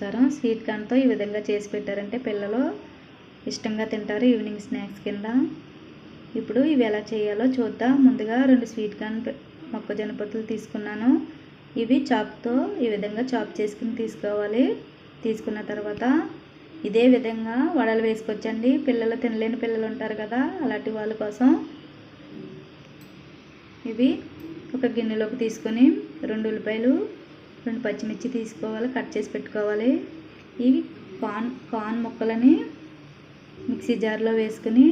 నమస్కారం స్వీట్ కార్న్తో ఈ విధంగా చేసి పెట్టారంటే పిల్లలు ఇష్టంగా తింటారు ఈవినింగ్ స్నాక్స్ కింద. ఇప్పుడు ఇవి ఎలా చేయాలో చూద్దాం. ముందుగా రెండు స్వీట్ కార్న్ మొక్కజొన్న పొత్తులు తీసుకున్నాను. ఇవి చాప్తో ఈ విధంగా చాప్ చేసుకుని తీసుకోవాలి. తీసుకున్న తర్వాత ఇదే విధంగా వడలు వేసుకొచ్చండి పిల్లలు తినలేని పిల్లలు ఉంటారు కదా అలాంటి వాళ్ళ కోసం. ఇవి ఒక గిన్నెలోకి తీసుకొని రెండు ఉల్లిపాయలు రెండు పచ్చిమిర్చి తీసుకోవాలి కట్ చేసి పెట్టుకోవాలి. ఇవి కార్న్ కార్న్ ముక్కలని మిక్సీ జార్లో వేసుకుని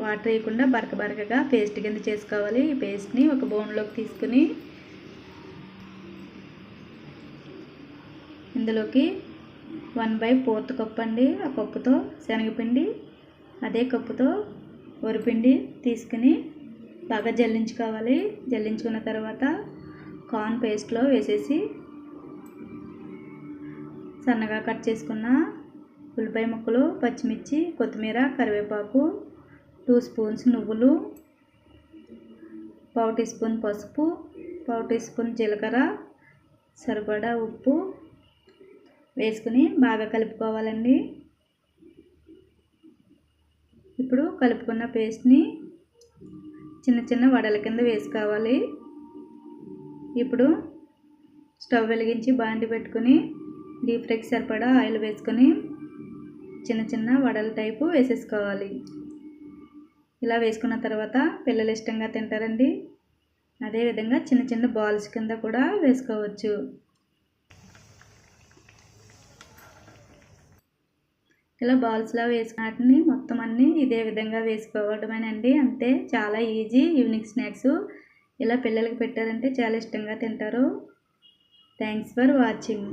వాటర్ వేయకుండా బరక బరకగా పేస్ట్ కింద చేసుకోవాలి. ఈ పేస్ట్ని ఒక బౌన్లోకి తీసుకుని ఇందులోకి వన్ బై ఫోర్త్ కప్పు అండి. ఆ కప్పుతో శనగపిండి అదే కప్పుతో వరిపిండి తీసుకుని బాగా జల్లించుకోవాలి. జల్లించుకున్న తర్వాత కార్న్ పేస్ట్లో వేసేసి సన్నగా కట్ చేసుకున్న ఉల్లిపాయ ముక్కలు పచ్చిమిర్చి కొత్తిమీర కరివేపాకు టూ స్పూన్స్ నువ్వులు పావు టీ స్పూన్ పసుపు పావు టీ స్పూన్ జీలకర్ర సరిపడా ఉప్పు వేసుకుని బాగా కలుపుకోవాలండి. ఇప్పుడు కలుపుకున్న పేస్ట్ని చిన్న చిన్న వడల కింద వేసుకోవాలి. ఇప్పుడు స్టవ్ వెలిగించి బాండి పెట్టుకుని డీప్ ఫ్రైకి సరిపడా ఆయిల్ వేసుకొని చిన్న చిన్న వడల టైపు వేసేసుకోవాలి. ఇలా వేసుకున్న తర్వాత పిల్లలు ఇష్టంగా తింటారండి. అదేవిధంగా చిన్న చిన్న బాల్స్ కింద కూడా వేసుకోవచ్చు. ఇలా బాల్స్లో వేసుకున్న వాటిని మొత్తం అన్నీ ఇదే విధంగా వేసుకోవడమేనండి. అంతే చాలా ఈజీ ఈవినింగ్ స్నాక్స్. ఇలా పిల్లలకి పెట్టారంటే చాలా ఇష్టంగా తింటారు. Thanks for watching